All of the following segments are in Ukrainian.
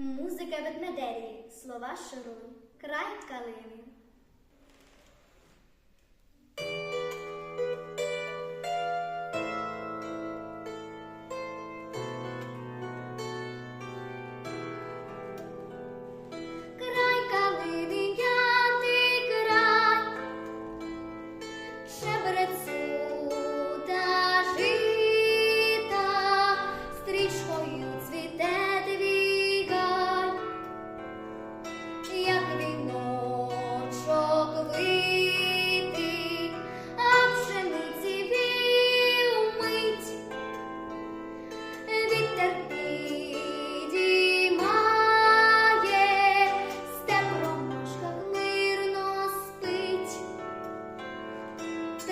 Музика ведмедері, слова шару, край калини.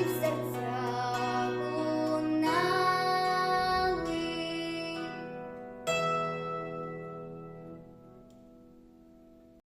You said.